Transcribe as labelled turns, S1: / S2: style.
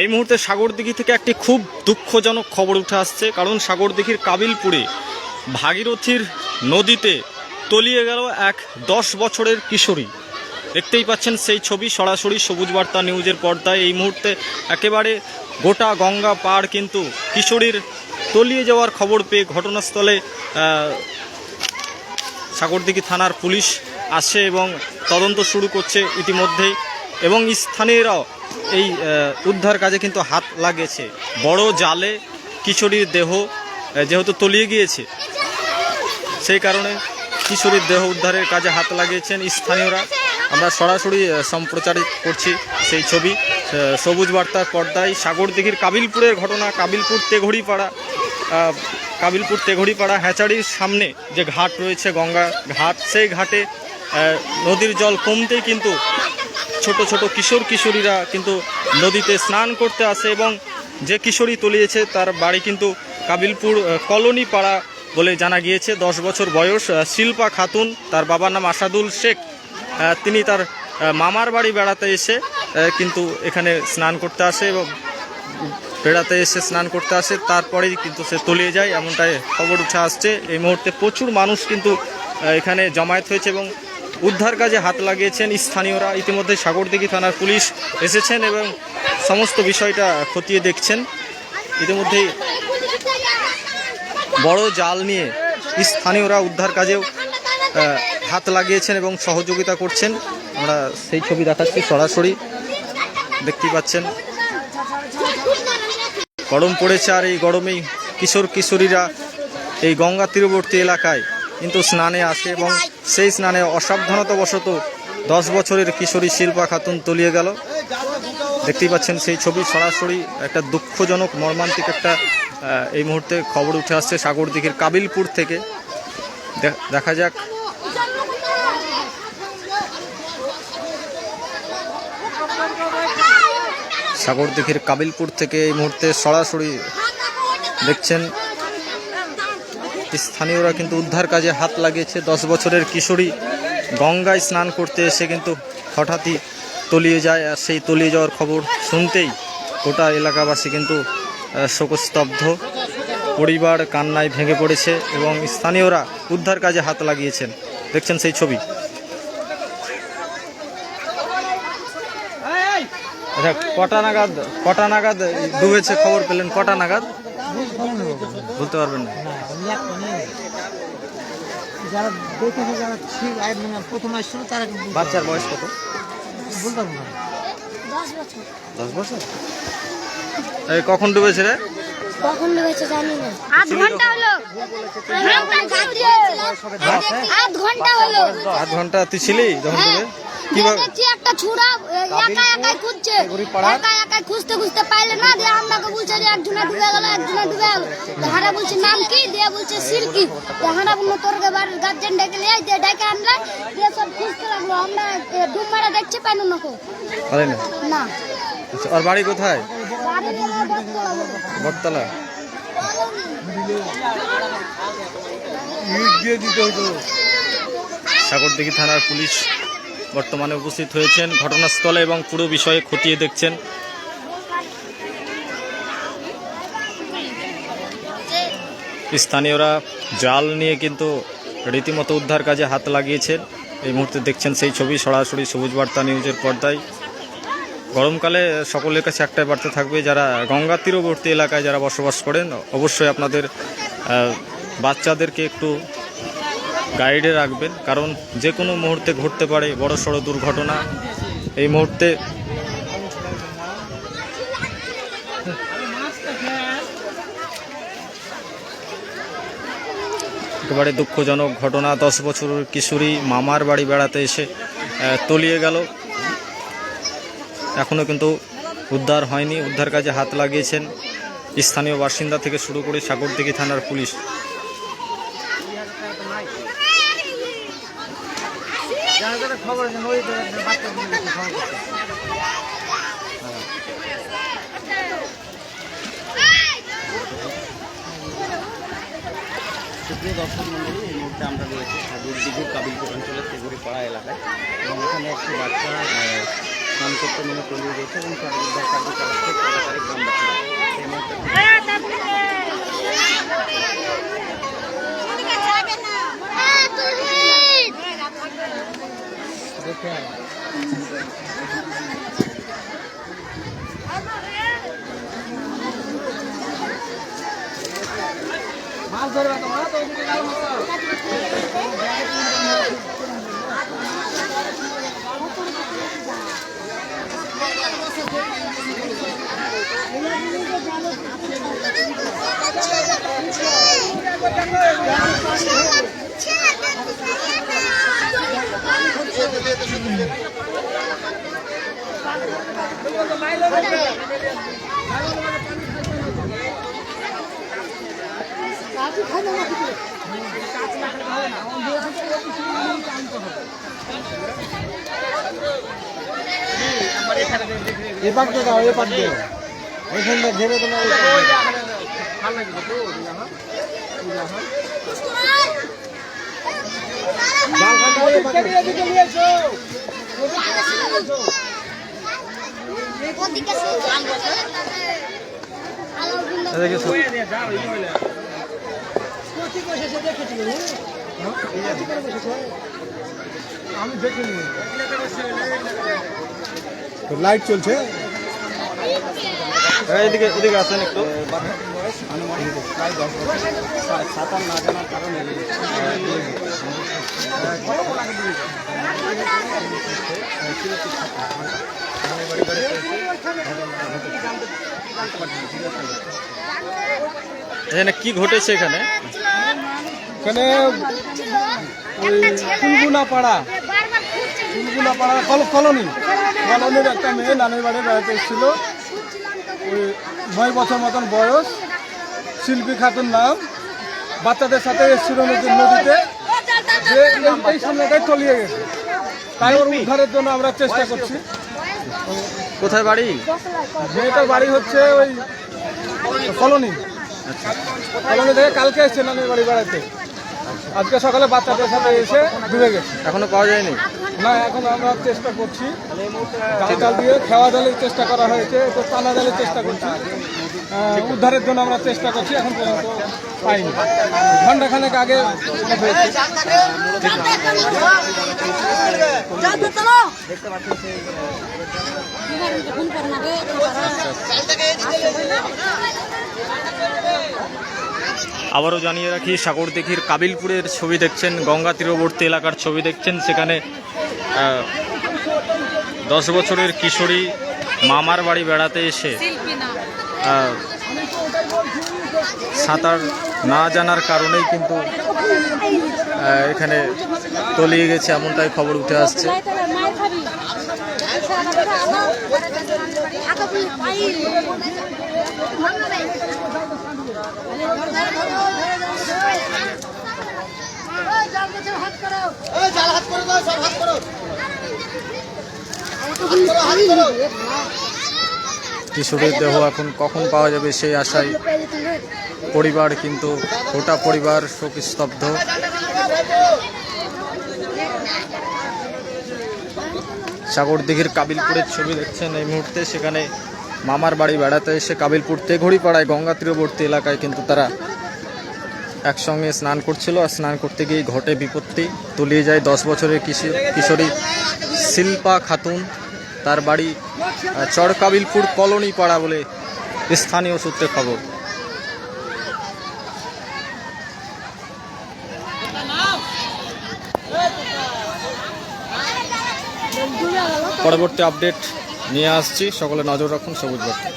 S1: এই মুহূর্তে সাগরদিঘি থেকে একটি খুব দুঃখজনক খবর উঠে আসছে। কারণ সাগরদিঘির কাবিলপুরে ভাগীরথীর নদীতে তলিয়ে গেল এক দশ বছরের কিশোরী। দেখতেই পাচ্ছেন সেই ছবি সরাসরি সবুজ বার্তা নিউজের পর্দায়। এই মুহূর্তে একেবারে গোটা গঙ্গা পার কিন্তু কিশোরীর তলিয়ে যাওয়ার খবর পেয়ে ঘটনাস্থলে সাগরদিঘি থানার পুলিশ আসে এবং তদন্ত শুরু করছে ইতিমধ্যেই। এবং স্থানীয়রাও এই উদ্ধার কাজে কিন্তু হাত লাগিয়েছে। বড় জালে কিশোরীর দেহ যেহেতু তলিয়ে গিয়েছে, সেই কারণে কিশোরীর দেহ উদ্ধারের কাজে হাত লাগিয়েছেন স্থানীয়রা। আমরা সরাসরি সম্প্রচারিত করছি সেই ছবি। সবুজ বার্তার পর্দায় সাগরদিঘির কাবিলপুরের ঘটনা, কাবিলপুর তেঘড়িপাড়া কাবিলপুর তেঘড়িপাড়া হ্যাচারির সামনে যে ঘাট রয়েছে, গঙ্গা ঘাট, সেই ঘাটে নদীর জল কমতেই কিন্তু ছোট ছোট কিশোর কিশোরীরা কিন্তু নদীতে স্নান করতে আসে এবং যে কিশোরী তলিয়েছে তার বাড়ি কিন্তু কাবিলপুর কলোনি পাড়া বলে জানা গিয়েছে। দশ বছর বয়স শিল্পা খাতুন, তার বাবার নাম আসাদুল শেখ। তিনি তার মামার বাড়ি বেড়াতে এসে কিন্তু এখানে স্নান করতে আসে এবং বেড়াতে এসে স্নান করতে আসে। তারপরেই কিন্তু সে তলিয়ে যায়, এমনটাই খবর উঠে আসছে। এই মুহূর্তে প্রচুর মানুষ কিন্তু এখানে জমায়েত হয়েছে এবং উদ্ধার কাজে হাত লাগিয়েছেন স্থানীয়রা। ইতিমধ্যে সাগরদিঘি থানার পুলিশ এসেছেন এবং সমস্ত বিষয়টা খতিয়ে দেখছেন। ইতিমধ্যেই বড় জাল নিয়ে স্থানীয়রা উদ্ধার কাজেও হাত লাগিয়েছেন এবং সহযোগিতা করছেন। আমরা সেই ছবি দেখাচ্ছি সরাসরি। দেখতেই পাচ্ছেন। গরম পড়েছে আর এই গরমেই কিশোর কিশোরীরা এই গঙ্গা তীরবর্তী এলাকায় কিন্তু স্নানে আসে এবং সেই স্নানে অসাবধানতাবশত দশ বছরের কিশোরী শিল্পা খাতুন তলিয়ে গেল। দেখতেই পাচ্ছেন সেই ছবি সরাসরি একটা দুঃখজনক, মর্মান্তিক একটা এই মুহূর্তে খবর উঠে আসছে সাগরদিঘির কাবিলপুর থেকে। দেখা যাক। সাগরদিঘির কাবিলপুর থেকে এই মুহূর্তে সরাসরি দেখছেন স্থানীয়রা কিন্তু উদ্ধার কাজে হাত লাগিয়েছে। দশ বছরের কিশোরী গঙ্গায় স্নান করতে এসে কিন্তু হঠাৎই তলিয়ে যায় আর সেই তলিয়ে যাওয়ার খবর শুনতেই গোটা এলাকাবাসী কিন্তু শোকস্তব্ধ। পরিবার কান্নায় ভেঙে পড়েছে এবং স্থানীয়রা উদ্ধার কাজে হাত লাগিয়েছেন। দেখছেন সেই ছবি। আচ্ছা কটা নাগাদ কটা নাগাদ ডুবেছে খবর পেলেন? কটা নাগাদ? বলতে পারবেন না।
S2: যারা দেখেছে যারা ঠিক মানে প্রথম আসছিল তারা
S1: বাচ্চার বয়স কত?
S2: বলতে পারব না।
S1: দশ বছর। এই কখন ডুবেছে রে?
S3: কখন লেগেছে জানি না। আধ ঘণ্টা হলো। আধ ঘণ্টা হলো
S1: আধ ঘণ্টা তুই ছিলি যখন
S3: হ্যাঁ।
S1: ডুবে? কীভাবে
S3: দেখছি একটা ছুড়া একা একাই খুঁজছে। একা একাই খুঁজতে খুঁজতে পাইলে না দিয়ে আমাকে বলছে যে একজনে ডুবে গেল একজনে ডুবে গেল। হারা বলছে নাম কি? দিয়ে বলছে সিরকি। হারা বলল তোর বাড়ির গার্জেন ডেকে নিয়ে দিয়ে ডেকে আনলে দিয়ে সব খুঁজতে লাগল। আমরা এ, ডুব মারা দেখছি পাইলো না কো।
S1: না?
S3: না।
S1: আচ্ছা বাড়ি কোথায়। বটতলা। সাগরদিঘি থানার পুলিশ বর্তমানে উপস্থিত হয়েছেন ঘটনাস্থলে এবং পুরো বিষয়ে খতিয়ে দেখছেন। স্থানীয়রা জাল নিয়ে কিন্তু রীতিমতো উদ্ধার কাজে হাত লাগিয়েছেন। এই মুহূর্তে দেখছেন সেই ছবি, সরাসরি সবুজ বার্তা নিউজের পর্দায়। গরমকালে সকলের কাছে একটাই বার্তা থাকবে, যারা গঙ্গা তীরবর্তী এলাকায় যারা বসবাস করেন, অবশ্যই আপনাদের বাচ্চাদেরকে একটু গাইডে রাখবেন, কারণ যে কোনো মুহূর্তে ঘটতে পারে বড় সড়ো দুর্ঘটনা। এই মুহূর্তে একেবারে দুঃখজনক ঘটনা। দশ বছরের কিশোরী মামার বাড়ি বেড়াতে এসে তলিয়ে গেল। এখনও কিন্তু উদ্ধার হয়নি। উদ্ধার কাজে হাত লাগিয়েছেন স্থানীয় বাসিন্দা থেকে শুরু করে সাগরদিঘি থানার পুলিশ।
S2: যারা খবর আছে ওই বাচ্চাদের খবর
S4: সুপ্রিয় দর্শক মন্ডলী এই মুহূর্তে আমরা রয়েছি সাগুর দিঘুর কাবিলপুর অঞ্চলের তেগুড়ি পাড়া এলাকায়। এবং এখানে একটি বাচ্চা স্নান করতে নিয়ে তলিয়ে রয়েছে এবং তার উদ্ধার
S2: মাছ ধরবে তোমরা তো ওদিকে যাও না তো। এ পাক দিয়ে দাও এ দিয়ে ওইখানটা ঘেরে তোমার। ভালো লাগবে তো আমি দেখিনি তো লাইট চলছে।
S1: এদিকে এদিকে আসেন একটু।
S4: প্রায় দশ বছর সাঁতার না জানার কারণে।
S1: এখানে কি ঘটেছে এখানে?
S2: এখানে ওই কুলগুনা পাড়া কুলগুনা পাড়া কল- কলোনি। কলোনির একটা মেয়ে নানির বাড়ি বেড়াতে এসেছিল। ওই নয় বছর মতন বয়স। শিল্পী খাতুন নাম। বাচ্চাদের সাথে এসেছিল নদী- নদীতে। যে এই- সামনেটাই তলিয়ে গেছে। তাই ওর উদ্ধারের জন্য আমরা চেষ্টা করছি।
S1: কোথায় বাড়ি?
S2: মেয়েটার বাড়ি হচ্ছে ওই কলোনি। কলোনি থেকে কালকে এসছে নানির বাড়ি বেড়াতে। আজকে সকালে বাচ্চাদের সাথে এসে ডুবে গেছে।
S1: এখনও পাওয়া যায়নি?
S2: না এখন আমরা চেষ্টা করছি। জাল দিয়ে খেওয়া জালের চেষ্টা করা হয়েছে তো টানা জালের চেষ্টা করছি। উদ্ধারের জন্য আমরা চেষ্টা করছি, এখন পর্যন্ত পাইনি। ঘন্টাখানেক আগে
S1: আবারও জানিয়ে রাখি সাগরদিঘির কাবিলপুরের ছবি দেখছেন, গঙ্গা তীরবর্তী এলাকার ছবি দেখছেন, সেখানে দশ বছরের কিশোরী মামার বাড়ি বেড়াতে এসে সাঁতার না জানার কারণেই কিন্তু এখানে তলিয়ে গেছে এমনটাই খবর উঠে আসছে কিশোরীর দেহ এখন কখন পাওয়া যাবে সেই আশায় পরিবার কিন্তু গোটা পরিবার শোকস্তব্ধ। সাগরদিঘির কাবিলপুরের ছবি দেখছেন এই মুহূর্তে। সেখানে মামার বাড়ি বেড়াতে এসে কাবিলপুর তেঘড়িপাড়ায় গঙ্গা তীরবর্তী এলাকায় কিন্তু তারা একসঙ্গে স্নান করছিল। আর স্নান করতে গিয়ে ঘটে বিপত্তি। তলিয়ে যায় দশ বছরের কিশোর কিশোরী শিল্পা খাতুন। তার বাড়ি চরকাবিলপুর কলোনি পাড়া বলে স্থানীয় সূত্রে খবর। পরবর্তী আপডেট নিয়ে আসছি। সকলে নজর রাখুন, সবুজ বার্তা।